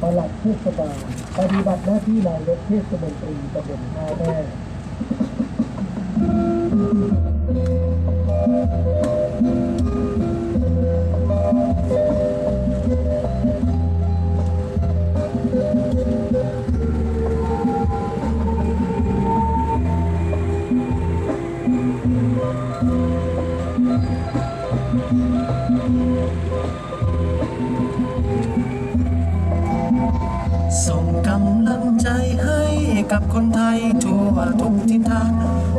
ประหลัดเทศบาลปฏิบัติหน้าที่นายกเทศมนตรีตำบลท่าแม่ กับคนไทยทั่วทุกทิศทาง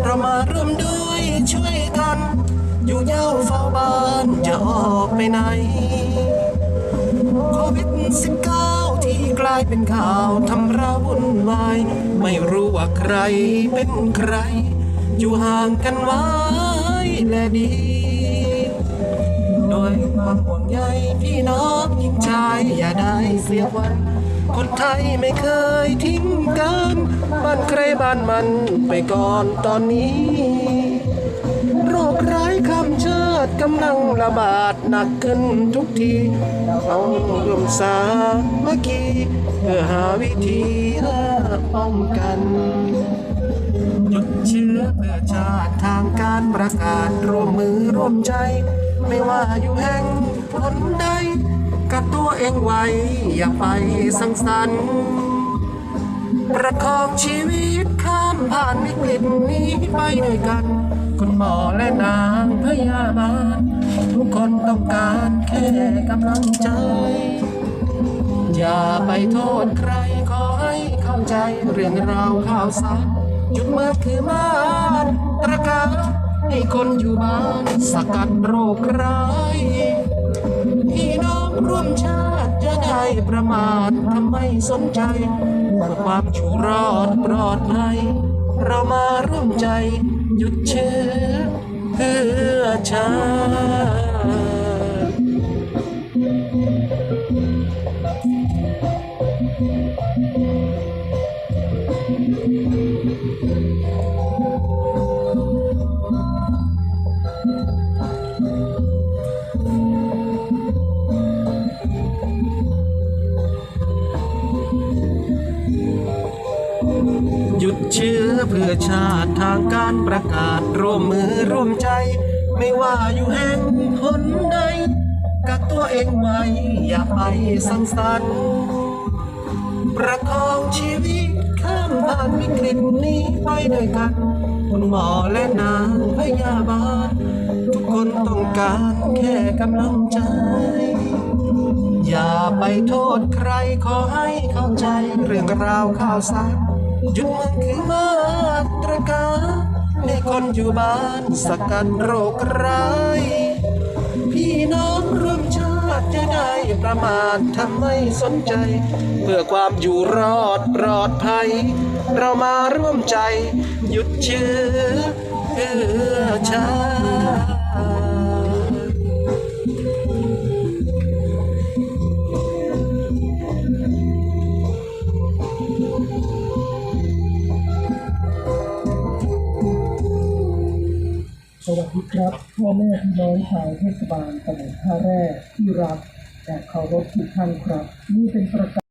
เรามาร่วมด้วยช่วยกัน อยู่เย้าเฝ้าบ้านจะออกไปไหนโควิด19ที่กลายเป็นข่าวทำเราวุ่นวาย ไม่รู้ว่าใครเป็นใคร อยู่ห่างกันไว้และดีโดยความห่วงใยพี่น้องยิ่งชายอย่าได้เสียวันคนไทยไม่เคยทิ้งกัน บ้านมันไปก่อนตอนนี้ โรคร้ายข้ามชาติกำลังระบาดหนักขึ้นทุกทีเอารวมสามัคคีเพื่อหาวิธีป้องกันหยุดเชื้อเพื่อชาติทางการประกาศร่วมมือร่วมใจ ไม่ว่าอยู่แห่งหนใดกับตัวเองไว้อย่าไปสังสรรค์ ประคองชีวิตข้ามผ่านวิกฤตนี้ไปด้วยกัน คุณหมอและนางพยาบาลทุกคนต้องการแค่กำลังใจ อย่าไปโทษใครขอให้เข้าใจเรื่องราวข่าวสารจุดมาคือมาตรการให้คนอยู่บ้านสกัดโรคร้ายพี่น้องร่วมชา ติจะได้ประมาททำไม่สนใจเพื่อความชูรอดปลอดภัยเรามาร่วมใจหยุดเชื้อเพื่อชาติ เพื่อชาติทางการประกาศร่วมมือร่วมใจ ไม่ว่าอยู่แห่งหนใดกักตัวเองไว้อย่าไปสังสรรค์ประคองชีวิตข้ามผ่านวิกฤตนี้ไปด้วยกันคุณหมอและนางพยาบาลทุกคนต้องการแค่กำลังใจ อย่าไปโทษใครขอให้เข้าใจเรื่องราวข่าวสาร หยุดมันคือมาตรการให้คนอยู่บ้านสกัดโรคร้ายพี่น้องร่วมชาติจะได้ประมาททำไม่สนใจ เพื่อความอยู่รอดปลอดภัย เรามาร่วมใจ หยุดเชื้อเพื่อชาติ สวัสดีครับพ่อแม่พี่น้องชาวเทศบาลตำบลท่าแร่ที่รักและเคารพทุกท่านครับ นี่เป็นประกาศ